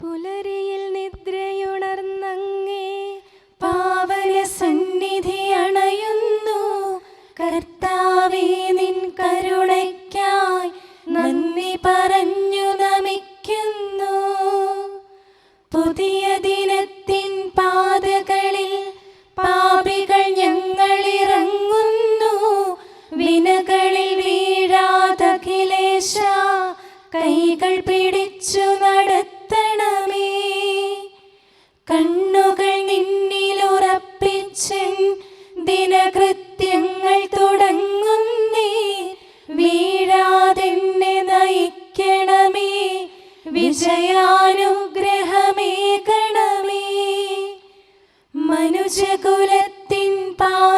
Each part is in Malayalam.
പുലരിയിൽ മനുജകുലത്തിൻ പാലകനെ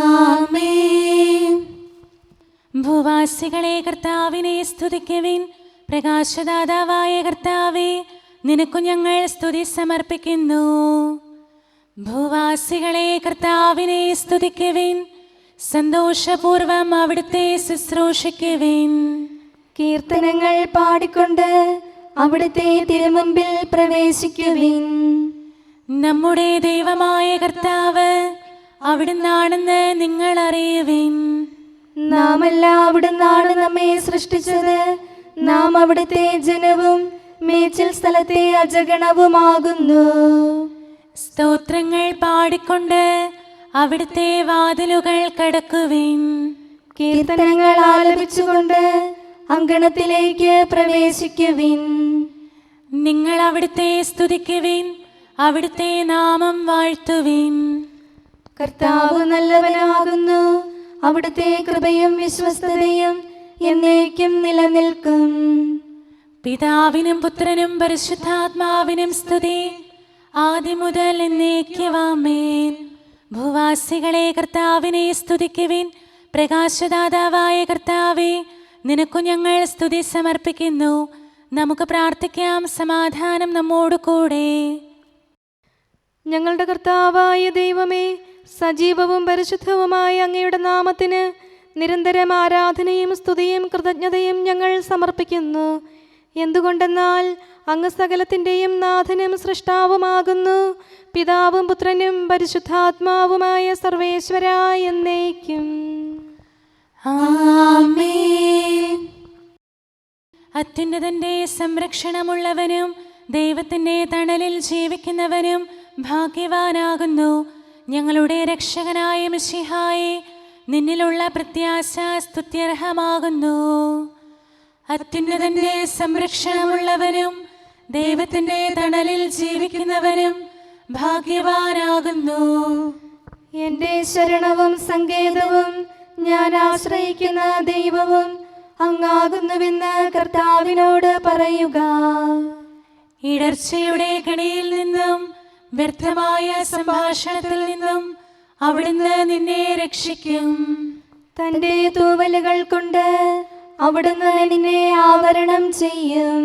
ഭൂവാസികളെ കർത്താവിനെ സ്തുതിക്കുവിൻ. പ്രകാശദാതാവായ കർത്താവെ നിനക്കു ഞങ്ങൾ സ്തുതി സമർപ്പിക്കുന്നു. ഭൂവാസികളെ കർത്താവിനെ സ്തുതിക്കുവിൻ. സന്തോഷപൂർവം അവിടുത്തെ ശുശ്രൂഷിക്കുവിൻ. കീർത്തനങ്ങൾ പാടിക്കൊണ്ട് അവിടുത്തെ തിരുമുമ്പിൽ പ്രവേശിക്കുവിൻ. നമ്മുടെ ദൈവമായ കർത്താവ് അവിടുന്നാണെന്ന് നിങ്ങൾ അറിയുവിൻ നാമല്ല അവിടുന്നാണ് നമ്മെ സൃഷ്ടിച്ചത്. നാം അവിടുത്തെ ജനവും മേച്ചിൽ സ്ഥലത്തെ അജഗണവുമാകുന്നു. സ്തോത്രങ്ങൾ പാടിക്കൊണ്ട് അവിടുത്തെ വാതിലുകൾ കടക്കുവിൻ. കീർത്തനങ്ങൾ ആലപിച്ചുകൊണ്ട് അങ്കണത്തിലേക്ക് പ്രവേശിക്കുവിൻ. നിങ്ങൾ അവിടുത്തെ സ്തുതിക്കുവിൻ അവിടുത്തെ നാമം വാഴ്ത്തുവിൻ. കർത്താവ് നല്ലവനാകുന്നു. അവിടുത്തെ കൃപയും വിശ്വസ്തതയും എന്നേക്കും നിലനിൽക്കും. പിതാവിനും പുത്രനും പരിശുദ്ധാത്മാവിനും സ്തുതി. ആദ്യം മുതൽ എന്നേക്കുവാമേൻ. ഭൂവാസികളെ കർത്താവിനെ സ്തുതിക്കുവിൻ. പ്രകാശദാതാവായ കർത്താവെ നിനക്കു ഞങ്ങൾ സ്തുതി സമർപ്പിക്കുന്നു. നമുക്ക് പ്രാർത്ഥിക്കാം സമാധാനം നമ്മോട് കൂടെ ഞങ്ങളുടെ കർത്താവായ ദൈവമേ സജീവവും പരിശുദ്ധവുമായ അങ്ങയുടെ നാമത്തിന് നിരന്തരം ആരാധനയും സ്തുതിയും കൃതജ്ഞതയും ഞങ്ങൾ സമർപ്പിക്കുന്നു. എന്തുകൊണ്ടെന്നാൽ അങ്ങ് സകലത്തിന്റെയും നാഥനും സൃഷ്ടാവുമാകുന്നു. പിതാവും പുത്രനും പരിശുദ്ധാത്മാവുമായ സർവേശ്വര എന്നേക്കും. അത്യുന്നതന്റെ സംരക്ഷണമുള്ളവനും ദൈവത്തിന്റെ തണലിൽ ജീവിക്കുന്നവനും ഭാഗ്യവാനാകുന്നു. ഞങ്ങളുടെ രക്ഷകനായ മിശിഹായി നിന്നിലുള്ള പ്രത്യാശ സ്തുത്യർഹമാകുന്നു. അത്യുന്നതന്റെ സംരക്ഷണമുള്ളവനും ദൈവത്തിന്റെ തണലിൽ ജീവിക്കുന്നവനും ഭാഗ്യവാനാകുന്നു. എന്റെ ശരണവും സങ്കേതവും ഞാൻ ആശ്രയിക്കുന്ന ദൈവവും അങ്ങാകുന്നുവെന്ന് കർത്താവിനോട് പറയുക. ഇടർച്ചയുടെ കണിയിൽ വ്യർത്ഥമായ സംഭാഷണത്തിൽ നിന്നും അവിടുന്ന് നിന്നെ രക്ഷിക്കും. തന്റെ തൂവലുകൾ കൊണ്ട് അവിടുന്ന് നിന്നെ ആവരണം ചെയ്യും.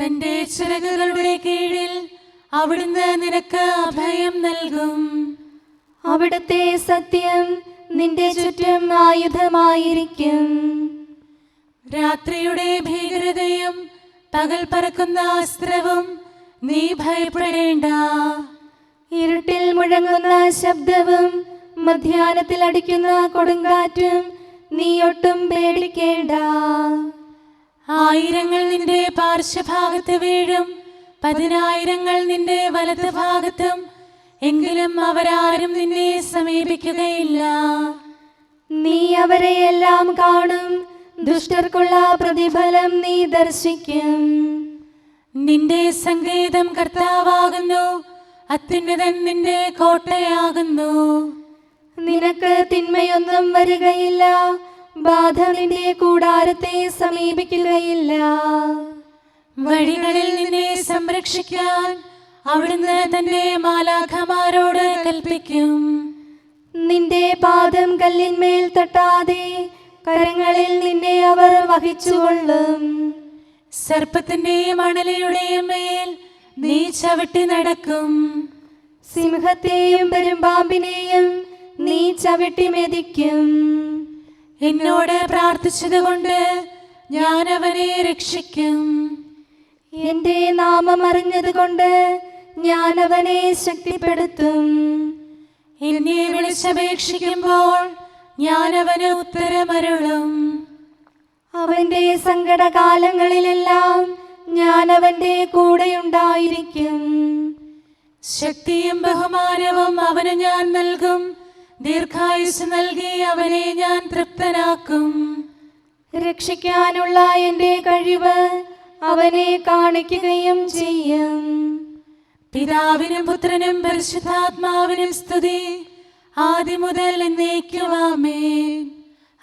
തന്റെ ചിറകുകളുടെ കീഴിൽ അവിടുന്ന് നിനക്ക് അഭയം നൽകും. അവിടുത്തെ സത്യം നിന്റെ ചുറ്റും ആയുധമായിരിക്കും. രാത്രിയുടെ ഭീകരതയും പകൽ പറക്കുന്ന അസ്ത്രവും നീ ഭയപ്പെടേണ്ട. ഇരുട്ടിൽ മുഴങ്ങുന്ന ശബ്ദവും മധ്യാനത്തിൽ അടിക്കുന്ന കൊടുങ്കാറ്റും നീ ഒട്ടും പേടിക്കേണ്ട. ആയിരങ്ങൾ നിന്റെ പാർശ്വഭാഗത്ത് വീഴും പതിനായിരങ്ങൾ നിന്റെ വലത് ഭാഗത്തും എങ്കിലും അവരാരും നിന്നെ സമീപിക്കുകയില്ല. നീ അവരെ എല്ലാം കാണും ദുഷ്ടർക്കുള്ള പ്രതിഫലം നീ ദർശിക്കും. നിന്റെ സങ്കേതം കർത്താവാകുന്നു അത്യുന്നതൻ നിന്റെ കോട്ടയാകുന്നു. നിനക്ക് തിന്മയൊന്നും വരികയില്ല ബാധ നിന്റെ കൂടാരത്തെ സമീപിക്കുകയില്ല. വഴികളിൽ നിന്നെ സംരക്ഷിക്കാൻ അവിടുന്ന് തന്റെ മാലാഖമാരോട് കൽപ്പിക്കും. നിന്റെ പാദം കല്ലിന്മേൽ തട്ടാതെ കരങ്ങളിൽ നിന്നെ അവർ വഹിച്ചുകൊള്ളും. സർപ്പത്തിന്റെയും അണലയുടെയും മേൽ നീ ചവിട്ടി നടക്കും. സിംഹത്തെയും പെരുമ്പാമ്പിനെയും നീ ചവിട്ടി മെതിക്കും. എന്നോട് പ്രാർത്ഥിച്ചതുകൊണ്ട് ഞാൻ അവനെ രക്ഷിക്കും. എന്റെ നാമം അറിഞ്ഞതുകൊണ്ട് ഞാൻ അവനെ ശക്തിപ്പെടുത്തും. എന്നെ വിളിച്ചപേക്ഷിക്കുമ്പോൾ ഞാൻ അവന് ഉത്തരമരുളും. അവന്റെ സങ്കടകാലങ്ങളിലെല്ലാം ഞാൻ അവന്റെ കൂടെയുണ്ടായിരിക്കും. ശക്തിയും ബഹുമാനവും അവന് ഞാൻ നൽകും. ദീർഘായുസ് നൽകി അവനെ ഞാൻ തൃപ്തനാക്കും. രക്ഷിക്കാനുള്ള എന്റെ കഴിവ് അവനെ കാണിക്കുകയും ചെയ്യും. പിതാവിനും പുത്രനും പരിശുദ്ധാത്മാവിനും സ്തുതി. ആദ്യം മുതൽ എന്നേക്കുവാമേ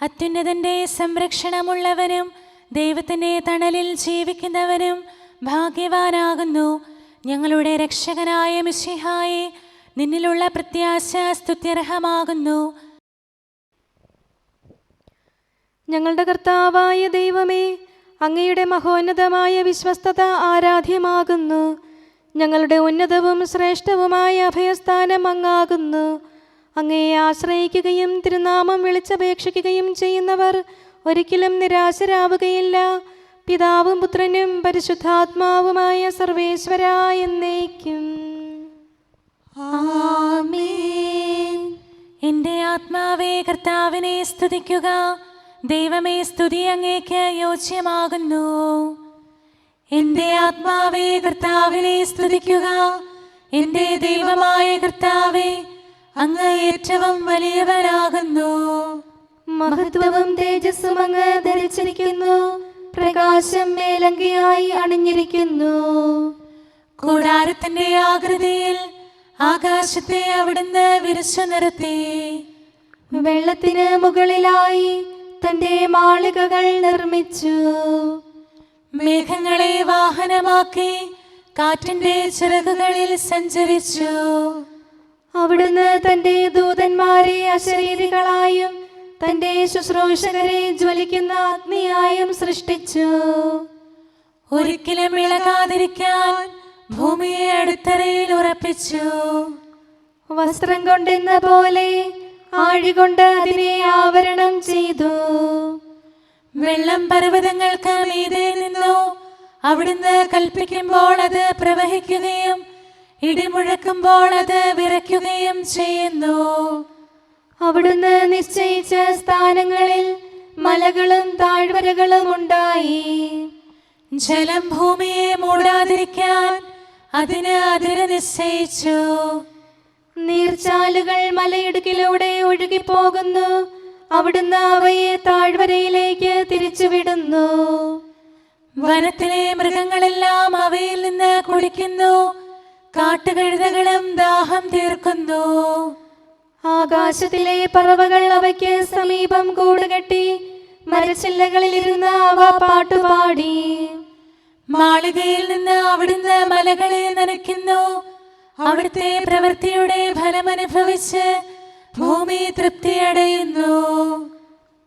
അത്യുന്നതന്റെ സംരക്ഷണമുള്ളവനും ദൈവത്തിന്റെ തണലിൽ ജീവിക്കുന്നവനും ഭാഗ്യവാനാകുന്നു. ഞങ്ങളുടെ രക്ഷകനായ മിശിഹായെ നിന്നിലുള്ള പ്രത്യാശ സ്തുത്യർഹമാകുന്നു. ഞങ്ങളുടെ കർത്താവായ ദൈവമേ അങ്ങയുടെ മഹോന്നതമായ വിശ്വസ്തത ആരാധ്യമാകുന്നു. ഞങ്ങളുടെ ഉന്നതവും ശ്രേഷ്ഠവുമായ അഭയസ്ഥാനം അങ്ങാകുന്നു. അങ്ങയെ ആശ്രയിക്കുകയും തിരുനാമം വിളിച്ചപേക്ഷിക്കുകയും ചെയ്യുന്നവർ ഒരിക്കലും നിരാശരാവുകയില്ല. പിതാവും പുത്രനും പരിശുദ്ധാത്മാവുമായ സർവേശ്വര എന്നേക്കും. എന്റെ ആത്മാവേ കർത്താവിനെ സ്തുതിക്കുക. ദൈവമേ സ്തുതി അങ്ങേക്ക് യോജ്യമാകുന്നു. എന്റെ ആത്മാവേ കർത്താവിനെ സ്തുതിക്കുക. എന്റെ ദൈവമായ കർത്താവേ അങ്ങ് ഏറ്റവും വലിയവനാകുന്നു. മഹത്വവും തേജസ്സും അങ്ങ് ധരിച്ചിരിക്കുന്നു. പ്രകാശം മേലങ്കിയായി അണിഞ്ഞിരിക്കുന്നു. കൂടാരത്തിന്റെ ആകൃതിയിൽ ആകാശത്തെ അവിടുന്ന് വിരിച്ചു നിർത്തി. വെള്ളത്തിന് മുകളിലായി തന്റെ മാളികകൾ നിർമ്മിച്ചു. മേഘങ്ങളെ വാഹനമാക്കി കാറ്റിന്റെ ചിറകുകളിൽ സഞ്ചരിച്ചു. അവിടുന്ന് തന്റെ ദൂതന്മാരെ അശരീരികളായും തന്റെ ശുശ്രൂഷകരെ ജ്വലിക്കുന്ന അഗ്നിയായും സൃഷ്ടിച്ചു. ഒരിക്കലും ഇളകാതിരിക്കാൻ ഭൂമിയെ അടിത്തറയിൽ ഉറപ്പിച്ചു. വസ്ത്രം കൊണ്ടെന്ന പോലെ ആഴികൊണ്ട് അതിനെ ആവരണം ചെയ്തു. വെള്ളം പർവതങ്ങൾക്ക് മീതെ നിന്നു. അവിടുന്ന് കൽപ്പിക്കുമ്പോൾ അത് പ്രവഹിക്കുകയും ഇടിമുഴക്കുമ്പോൾ അത് വിറയ്ക്കുകയും ചെയ്യുന്നു. അവിടുന്ന് നിശ്ചയിച്ച സ്ഥാനങ്ങളിൽ മലകളും താഴ്വരകളും ഉണ്ടായി. ജലം ഭൂമിയെ മൂടാതിരിക്കാൻ അതിന് അതിര് നിശ്ചയിച്ചു. നീർച്ചാലുകൾ മലയിടുക്കിലൂടെ ഒഴുകിപ്പോകുന്നു. അവിടുന്ന് അവയെ താഴ്വരയിലേക്ക് തിരിച്ചുവിടുന്നു. വനത്തിലെ മൃഗങ്ങളെല്ലാം അവയിൽ നിന്ന് കുടിക്കുന്നു. കാട്ടുകഴുതകളും ദാഹം തീർക്കുന്നു. ആകാശത്തിലെ പറവകൾ അവയ്ക്ക് സമീപം കൂടുകെട്ടി മരച്ചില്ലകളിലിരുന്ന് അവ പാട്ടുപാടി. മാളികയിൽ നിന്ന് അവിടുന്ന് മലകളെ നനയ്ക്കുന്നു. അവിടുത്തെ പ്രവൃത്തിയുടെ ഫലമനുഭവിച്ച് ഭൂമി തൃപ്തിയടയുന്നു.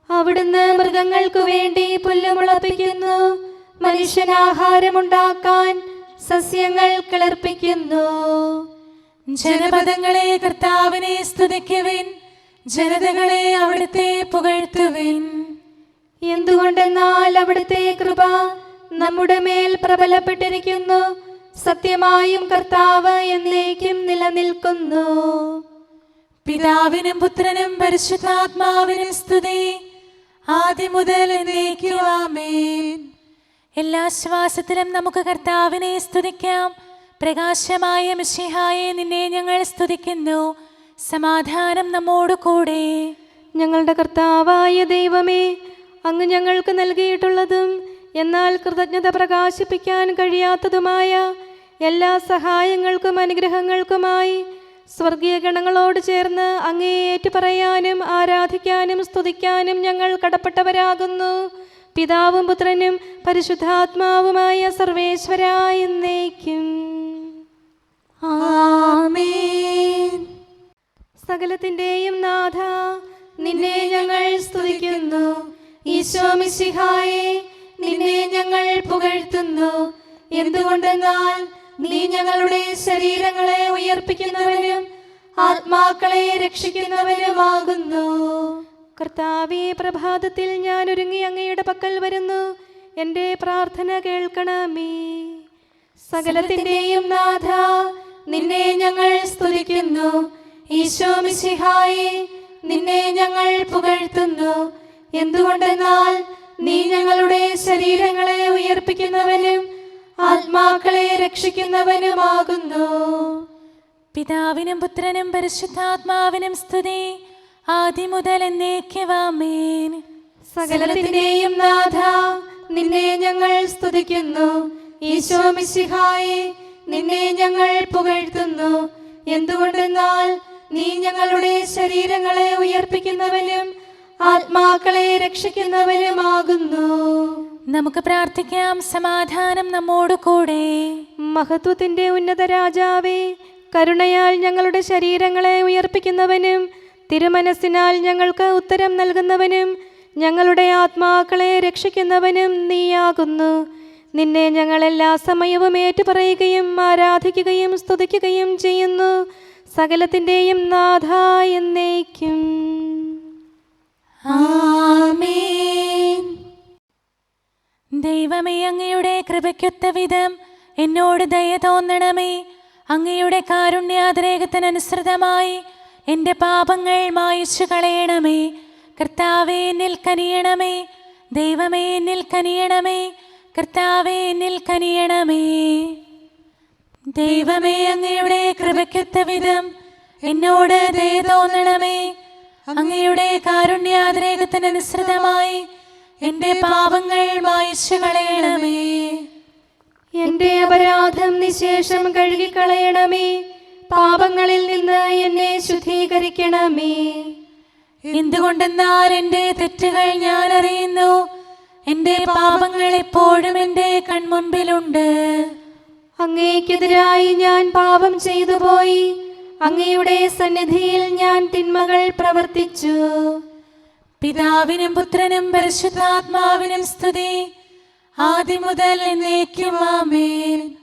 അവിടുന്ന് മൃഗങ്ങൾക്കു വേണ്ടി പുല്ലുമുളപ്പിക്കുന്നു മനുഷ്യനാഹാരമുണ്ടാക്കാൻ സസ്യങ്ങൾ കിളർപ്പിക്കുന്നു. ജനപദങ്ങളെ കർത്താവിനെ സ്തുതിക്കുവിൻ. ജനതകളെ അവിടുത്തെ പുകഴ്ത്തുവിൻ. എന്തുകൊണ്ടെന്നാൽ അവിടുത്തെ കൃപ നമ്മുടെ മേൽ പ്രബലപ്പെട്ടിരിക്കുന്നു. സത്യമായും കർത്താവ് എന്നേക്കും നിലനിൽക്കുന്നു. പിതാവിനും പുത്രനും പരിശുദ്ധാത്മാവിനും സ്തുതി. ആദ്യം മുതൽ എന്നേക്കും ആമേൻ. എല്ലാ ശ്വാസത്തിലും നമുക്ക് കർത്താവിനെ സ്തുതിക്കാം. പ്രകാശമായ മിഷിഹായെ നിന്നെ ഞങ്ങൾ സ്തുതിക്കുന്നു. സമാധാനം നമ്മോട് കൂടെ. ഞങ്ങളുടെ കർത്താവായ ദൈവമേ അങ്ങ് ഞങ്ങൾക്ക് നൽകിയിട്ടുള്ളതും എന്നാൽ കൃതജ്ഞത പ്രകാശിപ്പിക്കാൻ കഴിയാത്തതുമായ എല്ലാ സഹായങ്ങൾക്കും അനുഗ്രഹങ്ങൾക്കുമായി സ്വർഗീയ ഗണങ്ങളോട് ചേർന്ന് അങ്ങേ ഏറ്റുപറയാനും ആരാധിക്കാനും സ്തുതിക്കാനും ഞങ്ങൾ കടപ്പെട്ടവരാകുന്നു. പിതാവും പുത്രനും പരിശുദ്ധാത്മാവുമായ സർവേശ്വരായ എന്നേക്കും. സകലത്തിന്റെയും നാഥ നിന്നെ ഞങ്ങൾ സ്തുതിക്കുന്നു. ഈശോ മിശിഹായെ നിന്നെ ഞങ്ങൾ പുകഴ്ത്തുന്നു. എന്തുകൊണ്ടെന്നാൽ നീ ഞങ്ങളുടെ ശരീരങ്ങളെ ഉയർപ്പിക്കുന്നവനും ആത്മാക്കളെ രക്ഷിക്കുന്നവനുമാകുന്നു. കർത്താവെ പ്രഭാതത്തിൽ ഞാൻ ഒരുങ്ങി അങ്ങയുടെ പക്കൽ വരുന്നു. എന്റെ പ്രാർത്ഥന കേൾക്കണമേ. സകലത്തിന്റെയും നാഥ നിന്നെ ഞങ്ങൾ സ്തുതിക്കുന്നു. ഈശോ മിശിഹായി നിന്നെ ഞങ്ങൾ പുകഴ്ത്തുന്നു. എന്തുകൊണ്ടെന്നാൽ നീ ഞങ്ങളുടെ ശരീരങ്ങളെ ഉയർപ്പിക്കുന്നവനും ആത്മാക്കളെ രക്ഷിക്കുന്നവനുമാകുന്നു. പിതാവിനും പുത്രനും പരിശുദ്ധാത്മാവിനും സ്തുതി. ആദ്യം മുതൽ സകലത്തിന്റെയും നാഥ നിന്നെ ഞങ്ങൾ സ്തുതിക്കുന്നു. ഈശോ മിശിഹായെ നിന്നെ ഞങ്ങൾ പുകഴ്ത്തുന്നു. എന്തുകൊണ്ടെന്നാൽ നീ ഞങ്ങളുടെ ശരീരങ്ങളെ ഉയർപ്പിക്കുന്നവനും ആത്മാക്കളെ രക്ഷിക്കുന്നവനുമാകുന്നു. നമുക്ക് പ്രാർത്ഥിക്കാം സമാധാനം നമ്മോട് കൂടെ. മഹത്വത്തിന്റെ ഉന്നത രാജാവേ കരുണയാൽ ഞങ്ങളുടെ ശരീരങ്ങളെ ഉയർപ്പിക്കുന്നവനും തിരുമനസ്സിനാൽ ഞങ്ങൾക്ക് ഉത്തരം നൽകുന്നവനും ഞങ്ങളുടെ ആത്മാക്കളെ രക്ഷിക്കുന്നവനും നീയാകുന്നു. നിന്നെ ഞങ്ങൾ എല്ലാ സമയവും ഏറ്റുപറയുകയും ആരാധിക്കുകയും സ്തുതിക്കുകയും ചെയ്യുന്നു. സകലത്തിന്റെയും നാഥ എന്നേക്കും. ദൈവമേ അങ്ങയുടെ കൃപയ്ക്കൊത്ത വിധം എന്നോട് ദയ തോന്നണമേ. അങ്ങയുടെ കാരുണ്യാതിരേകത്തിനനുസൃതമായി എന്റെ പാപങ്ങൾ മായച്ചു കളയണമേ. കർത്താവേ നിൽക്കനിയണമേ ദൈവമേ നിൽക്കനിയണമേ കർത്താവേ നിൽക്കനിയണമേ ദൈവമേ അങ്ങയുടെ കൃപയ്ക്കൊത്ത വിധം എന്നോട് ദയ തോന്നണമേ. അങ്ങയുടെ കാരുണ്യാതിരേകത്തിനനുസൃതമായി എന്റെ പാപങ്ങൾ മായച്ചു കളയണമേ. എന്റെ അപരാധം നിശേഷം കഴുകിക്കളയണമേ. പാപങ്ങളിൽ നിന്ന് എന്നെ ശുദ്ധീകരിക്കണമേ. എന്തുകൊണ്ടെന്നാൽ എന്റെ തെറ്റുകൾ ഞാൻ അറിയുന്നു. എന്റെ പാപങ്ങൾ എപ്പോഴും എന്റെ കൺമുൻപിലുണ്ട്. അങ്ങേക്കെതിരായി ഞാൻ പാപം ചെയ്തു പോയി. അങ്ങയുടെ സന്നിധിയിൽ ഞാൻ തിന്മകൾ പ്രവർത്തിച്ചു. പിതാവിനും പുത്രനും പരിശുദ്ധാത്മാവിനും സ്തുതി. ആദ്യം മുതൽ എന്നേക്കും ആമേൻ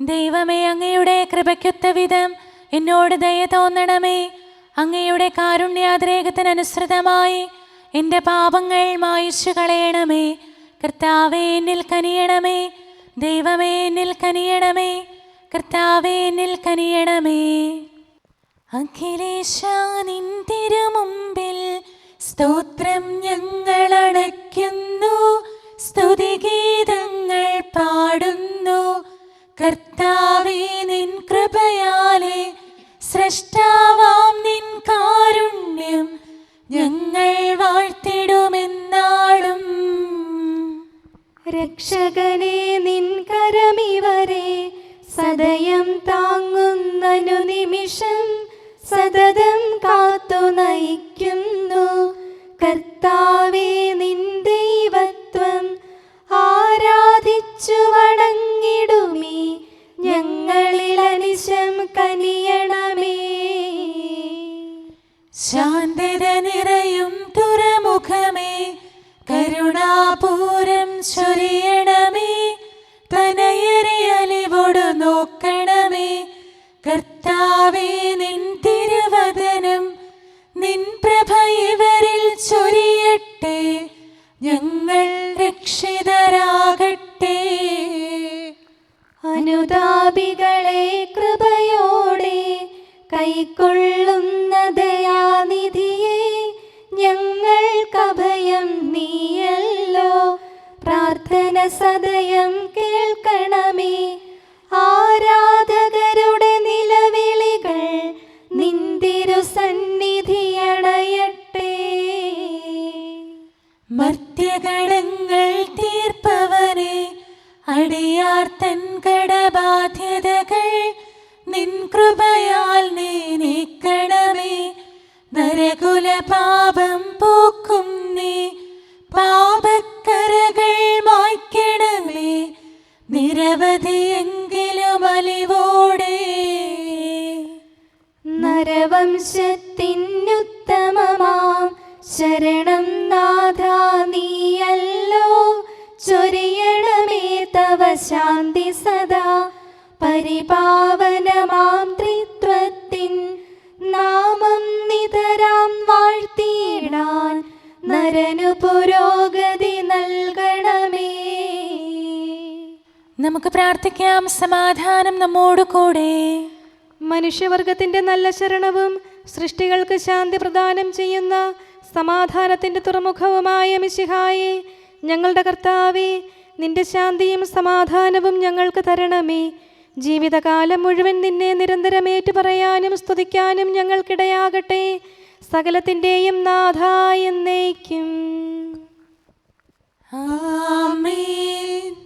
ദൈവമേ അങ്ങയുടെ കൃപയ്ക്കൊത്ത വിധം എന്നോട് ദയ തോന്നണമേ. അങ്ങയുടെ കാരുണ്യാതിരേകത്തിനനുസൃതമായി എന്റെ പാപങ്ങൾ മായിച്ചു കളയണമേ. കർത്താവേ എന്നിൽ കനിയണമേ. ദൈവമേ എന്നിൽ കനിയണമേ. കർത്താവേ എന്നിൽ കനിയണമേ. അഖിലേശ നിൻ തിരുമുമ്പിൽ സ്തോത്രം ഞങ്ങൾ അടയ്ക്കുന്നു. സ്തുതിഗീതങ്ങൾ പാടുന്നു. കർത്താവേ നിൻ കൃപയാലെ സൃഷ്ടാവാം നിൻ കാരുണ്യം ഞങ്ങൾ വാഴ്ത്തിടുമെന്നാളും. രക്ഷകനെ നിൻ കരമിവരെ സദയം താങ്ങുന്നനു നിമിഷം സതതം കാത്തു നയിക്കുന്നു സദയം കേൾക്കണമേ. ആരാധകരുടെ നിലവിളികൾ നിന്തിരു സന്നിധിയണയട്ടെ മർത്യകടങ്ങൾ തീർപ്പവനെ അടിയാർ തൻ കടബാധ്യതകൾ നിൻ കൃപയാൽ നീക്കണമേ നരകുല പാപം പോക്കും നീ പാപക്കരകൾ നിരവധിയെങ്കിലും അലിവോടെ. നരവംശത്തിനുത്തമമാം. ശരണം നാഥ നീയല്ലോ. ചൊരിയണമേ തവ ശാന്തി സദാ. പരിപാവനമാം ത്രിത്വത്തിൻ നാമം നിതരാം വാഴ്ത്തിയിടാൻ. നരനു പുരോഗതി നൽകണമേ. നമുക്ക് പ്രാർത്ഥിക്കാം. സമാധാനം നമ്മോട് കൂടെ. മനുഷ്യവർഗത്തിന്റെ നല്ല ശരണവും സൃഷ്ടികൾക്ക് ശാന്തി പ്രദാനം ചെയ്യുന്ന സമാധാനത്തിന്റെ തുറമുഖവുമായ മിശിഹായി ഞങ്ങളുടെ കർത്താവെ നിന്റെ ശാന്തിയും സമാധാനവും ഞങ്ങൾക്ക് തരണമേ. ജീവിതകാലം മുഴുവൻ നിന്നെ നിരന്തരം ഏറ്റുപറയാനും സ്തുതിക്കാനും ഞങ്ങൾക്കിടയാകട്ടെ. സകലത്തിന്റെയും നാഥ എന്നേക്കും. ആമേൻ.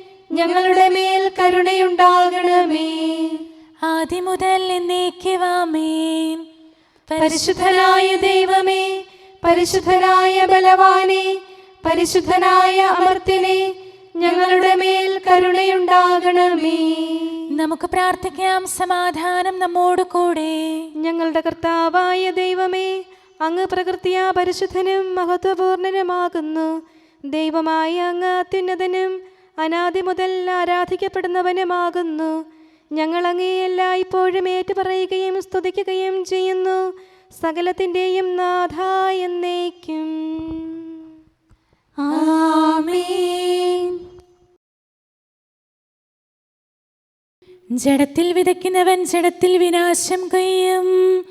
ഞങ്ങളുടെ മേൽ കരുണയുണ്ടാകണമേ. ആദ്യം മുതൽ എന്നേക്കുവാമേൻ പരിശുദ്ധനായ ദൈവമേ പരിശുദ്ധനായ ബലവാനെ പരിശുദ്ധനായ അമർത്തിനെ ഞങ്ങളുടെ മേൽ കരുണയുണ്ടാകണമേ. നമുക്ക് പ്രാർത്ഥിക്കാം സമാധാനം നമ്മോട് കൂടെ. ഞങ്ങളുടെ കർത്താവായ ദൈവമേ അങ്ങ് പ്രകൃതിയാ പരിശുദ്ധനും മഹത്വപൂർണനുമാകുന്നു. ദൈവമായ അങ്ങ് അത്യുന്നതനും അനാദി മുതൽ ആരാധിക്കപ്പെടുന്നവനുമാകുന്നു. ഞങ്ങൾ അങ്ങേ എല്ലായ്പ്പോഴും ഏറ്റുപറയുകയും സ്തുതിക്കുകയും ചെയ്യുന്നു. സകലത്തിന്റെയും നാഥ എന്നേക്കും. ജഡത്തിൽ വിതയ്ക്കുന്നവൻ ജഡത്തിൽ വിനാശം കൊയ്യും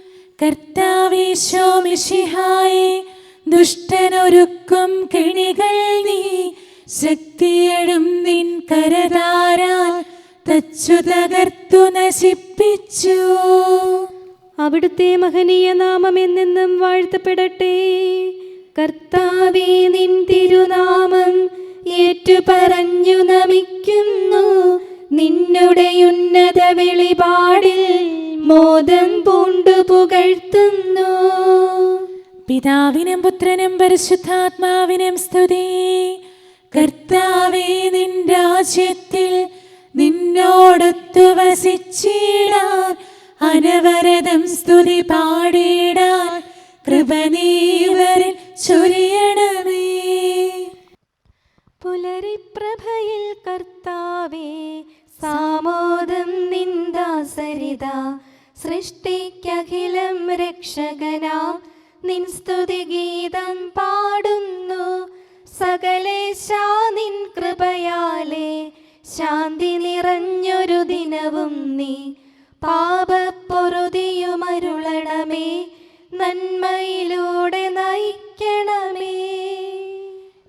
കർത്താവേശോ മിഷിഹായി ദുഷ്ടനൊരുക്കും കിണികൾ നീ. ശക്തിയടും നിൻ കരതാരാൽ തച്ചു തകർത്തു നശിപ്പിച്ചു. അവിടുത്തെ മഹനീയ നാമം എന്നെന്നും വാഴ്ത്തപ്പെടട്ടെ. കർത്താവേ നിൻ തിരുനാമം ഏറ്റുപറഞ്ഞു നമിക്കുന്നു. നിന്നുടെ ഉന്നത വെളിപാടിൽ മോദം പൂണ്ടു പുകഴ്ത്തുന്നു. പിതാവിനും പുത്രനും പരിശുദ്ധാത്മാവിനും സ്തുതി. കർത്താവേ നിൻ രാജ്യത്തിൽ നിന്നോടൊത്തു വസിച്ചിടാൻ അനവരതം സ്തുതി പാടിടാൻ കൃപ നീവരിൽ ചൊരിയണമേ. പുലരിപ്രഭയിൽ കർത്താവേ സാമോദം നിന്ദാസരിത സൃഷ്ടിക്കഖിലം രക്ഷകനാ. നിൻ സ്തുതി ഗീതം പാടുന്നു. സകലേശാ നിൻ കൃപയാലേ ശാന്തി നിറഞ്ഞൊരു ദിനവും നീ. പാപപ്പൊറുതിയുമരുളണമേ നന്മയിലൂടെ നയിക്കണമേ.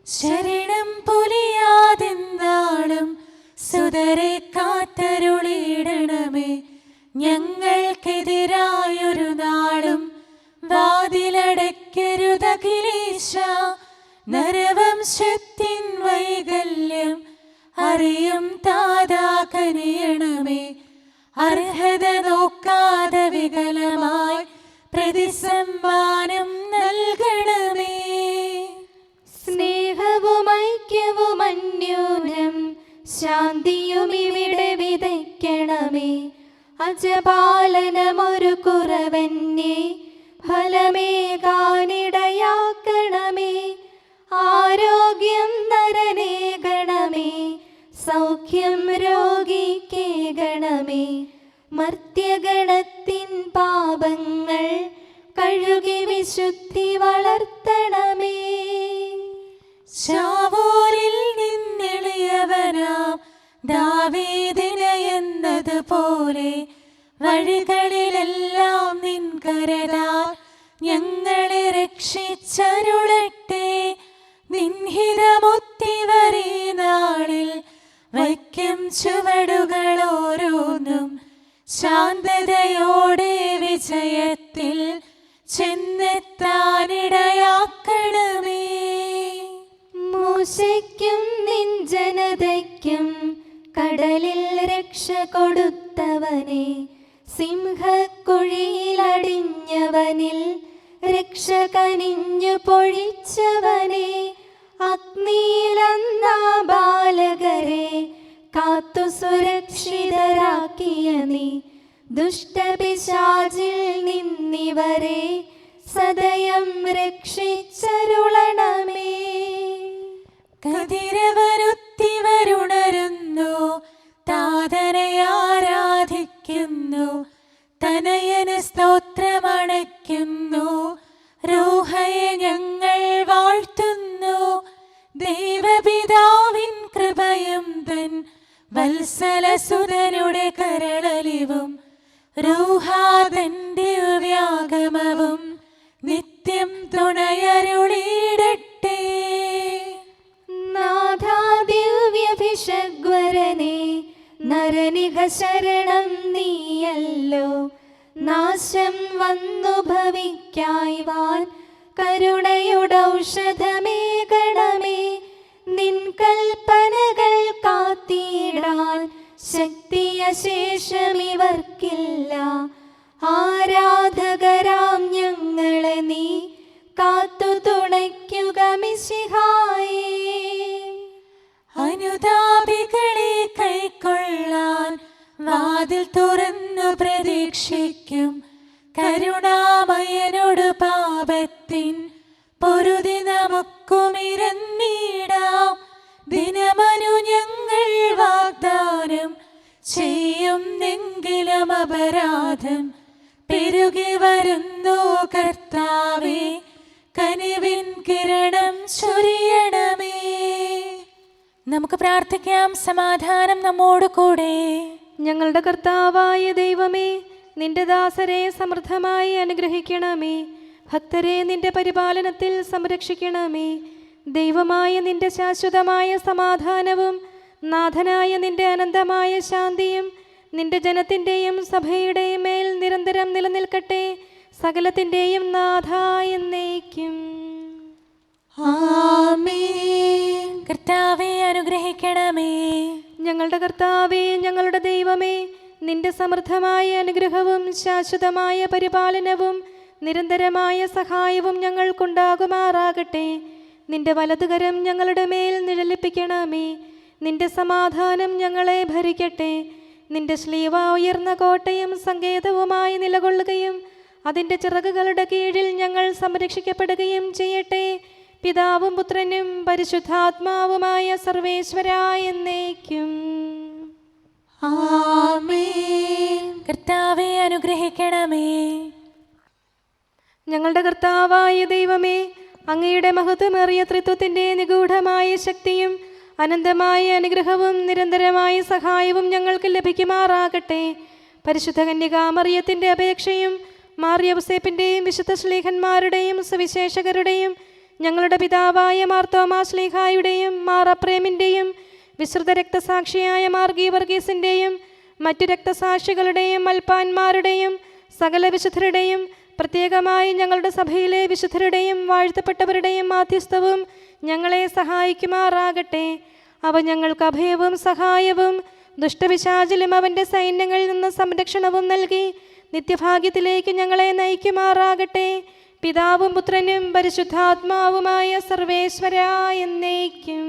ശരണം പൊലിയാതെന്നാളും സുതരെ കാത്തരുളിയിടണമേ ഞങ്ങൾക്കെതിരായൊരു നാളും നരവംശത്തിൻ വൈകല്യം അറിയും താതാ കനിയണമേ അർഹത നോക്കാതെ വികലമായി പ്രതിസമ്മാനം നൽകണമേ. സ്നേഹവും ഐക്യവും അന്യൂനം ശാന്തിയും ഇവിടെ വിതയ്ക്കണമേ. അജപാലനമൊരു കുറവന്നെ ഫലമേകാനിടയാക്കണമേ. ആരോഗ്യം നരനേ ഗണമേ സൗഖ്യം രോഗിക്കേ ഗണമേ. മർത്യഗണത്തിൻ പാപങ്ങൾ കഴുകി വിശുദ്ധി വളർത്തണമേ. ശാവൂരിൽ നിന്നെളിയവനാം പോലെ വഴികളിലെല്ലാം നിൻ ഞങ്ങളെ രക്ഷിച്ചരുളട്ടെ. നിൻഹിതമുത്തിവരെ നാളിൽ വയ്ക്കും ചുവടുകൾ ഓരോന്നും ശാന്തതയോടെ വിജയത്തിൽ ചെന്നെത്താനിടയാക്കണമേ. മൂശയ്ക്കും നിൻ ജനതയ്ക്കും കടലിൽ രക്ഷ കൊടുത്തവനെ സിംഹക്കുഴിയിലടിഞ്ഞവനിൽ രക്ഷ കനിഞ്ഞു പൊഴിച്ചവനെ അഗ്നിയിലന്നാ ബാലകരെ കാത്തു സുരക്ഷിതരാക്കിയ നീ. ദുഷ്ടപിശാചിൽ നിന്നിവരെ സദയം രക്ഷിച്ചരുളണമേ. കതിരവരുത്തിവരുണരുന്നു താതനയാരാധിക്കുന്നു തനയന് സ്തോത്രമണയ്ക്കുന്നു റൂഹയെ ദൈവപിതാവിൻ കൃപയും തൻ വത്സലസുതനുടെ കരളലിവും റൂഹാതന്റെ വ്യാഗമവും നിത്യം തുണയരുളിയിടട്ടെ നാഥാദിവ്യഭിഷഗ്വരനെ നരനിക ശരണം നീയല്ലോ. നാശം വന്നു ഭവിക്കായ്വാൻ കരുണയുടൗഷധമേകണമേ. നിൻ കൽപ്പനകൾ കാത്തിടാൻ ശക്തിയശേഷമിവർക്കില്ല. ആരാധകരാം ഞങ്ങളെ നീ കാത്തു തുണയ്ക്കുക മിശിഹായേ. അനുതാപികളെ കൈക്കൊള്ളാൻ വാതിൽ തുറന്നു പ്രതീക്ഷിക്കും. കരുണാമയനോട് നമുക്കുമിരന്നിടാം ദിനമനു ഞങ്ങൾ വാഗ്ദാനം ചെയ്യുന്നെങ്കിലും അപരാധം. പെരുകി വരുന്നു കർത്താവേ കനിവിൻ കിരണം ചൊരിയണമേ. നമുക്ക് പ്രാർത്ഥിക്കാം സമാധാനം നമ്മോട് കൂടെ. ഞങ്ങളുടെ കർത്താവായ ദൈവമേ നിന്റെ ദാസരെ സമൃദ്ധമായി അനുഗ്രഹിക്കണമേ. ഭക്തരെ നിന്റെ പരിപാലനത്തിൽ സംരക്ഷിക്കണമേ. ദൈവമായ നിന്റെ ശാശ്വതമായ സമാധാനവും നാഥനായ നിന്റെ അനന്തമായ ശാന്തിയും നിന്റെ ജനത്തിന്റെയും സഭയുടെയും മേൽ നിരന്തരം നിലനിൽക്കട്ടെ. സകലത്തിന്റെയും നാഥ എന്നേക്കും. കർത്താവെ അനുഗ്രഹിക്കണമേ. ഞങ്ങളുടെ കർത്താവേ ഞങ്ങളുടെ ദൈവമേ നിന്റെ സമൃദ്ധമായ അനുഗ്രഹവും ശാശ്വതമായ പരിപാലനവും നിരന്തരമായ സഹായവും ഞങ്ങൾക്കുണ്ടാകുമാറാകട്ടെ. നിന്റെ വലതുകരം ഞങ്ങളുടെ മേൽ നിഴലിപ്പിക്കണമേ. നിന്റെ സമാധാനം ഞങ്ങളെ ഭരിക്കട്ടെ. നിന്റെ ശ്ലീവ ഉയർന്ന കോട്ടയും സങ്കേതവുമായി നിലകൊള്ളുകയും അതിന്റെ ചിറകുകളുടെ കീഴിൽ ഞങ്ങൾ സംരക്ഷിക്കപ്പെടുകയും ചെയ്യട്ടെ. പിതാവും പുത്രനും പരിശുദ്ധാത്മാവുമായ സർവേശ്വര എന്നേക്കും. കർത്താവെ അനുഗ്രഹിക്കണമേ. ഞങ്ങളുടെ കർത്താവായ ദൈവമേ അങ്ങയുടെ മഹത്വമേറിയ ത്രിത്വത്തിന്റെ നിഗൂഢമായ ശക്തിയും അനന്തമായ അനുഗ്രഹവും നിരന്തരമായ സഹായവും ഞങ്ങൾക്ക് ലഭിക്കുമാറാകട്ടെ. പരിശുദ്ധ കന്യകാമറിയത്തിന്റെ അപേക്ഷയും മാറിയവസേപ്പിന്റെയും വിശുദ്ധ ശ്ലീഹന്മാരുടെയും സുവിശേഷകരുടെയും ഞങ്ങളുടെ പിതാവായ മാർത്തോമാ ശ്ലീഹായുടെയും മാറപ്രേമിന്റെയും വിശ്രുത രക്തസാക്ഷിയായ മാർഗി വർഗീസിന്റെയും മറ്റു രക്തസാക്ഷികളുടെയും മൽപ്പാന്മാരുടെയും സകല വിശുദ്ധരുടെയും പ്രത്യേകമായി ഞങ്ങളുടെ സഭയിലെ വിശുദ്ധരുടെയും വാഴ്ത്തപ്പെട്ടവരുടെയും മാധ്യസ്ഥവും ഞങ്ങളെ സഹായിക്കുമാറാകട്ടെ. അവ ഞങ്ങൾക്ക് അഭയവും സഹായവും ദുഷ്ടപിശാചിലും അവന്റെ സൈന്യങ്ങളിൽ നിന്ന് സംരക്ഷണവും നൽകി നിത്യഭാഗ്യത്തിലേക്ക് ഞങ്ങളെ നയിക്കുമാറാകട്ടെ. പിതാവും പുത്രനും പരിശുദ്ധാത്മാവുമായ സർവേശ്വര എന്നേക്കും.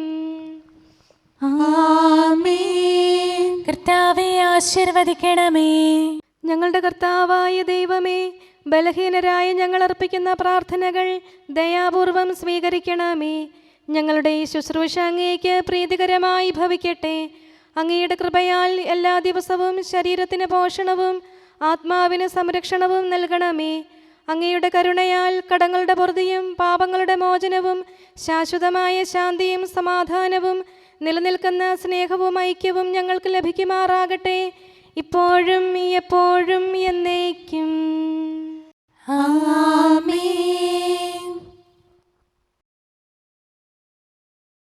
കർത്താവെ ആശീർവദിക്കണമേ. ഞങ്ങളുടെ കർത്താവായ ദൈവമേ ബലഹീനരായ ഞങ്ങൾ അർപ്പിക്കുന്ന പ്രാർത്ഥനകൾ ദയാപൂർവം സ്വീകരിക്കണമേ. ഞങ്ങളുടെ ഈ ശുശ്രൂഷ അങ്ങേക്ക് പ്രീതികരമായി ഭവിക്കട്ടെ. അങ്ങയുടെ കൃപയാൽ എല്ലാ ദിവസവും ശരീരത്തിന് പോഷണവും ആത്മാവിന് സംരക്ഷണവും നൽകണമേ. അങ്ങയുടെ കരുണയാൽ കടങ്ങളുടെ പൊറുതിയും പാപങ്ങളുടെ മോചനവും ശാശ്വതമായ ശാന്തിയും സമാധാനവും നിലനിൽക്കുന്ന സ്നേഹവും ഐക്യവും ഞങ്ങൾക്ക് ലഭിക്കുമാറാകട്ടെ. ഇപ്പോഴും എപ്പോഴും എന്നേക്കും. Amen.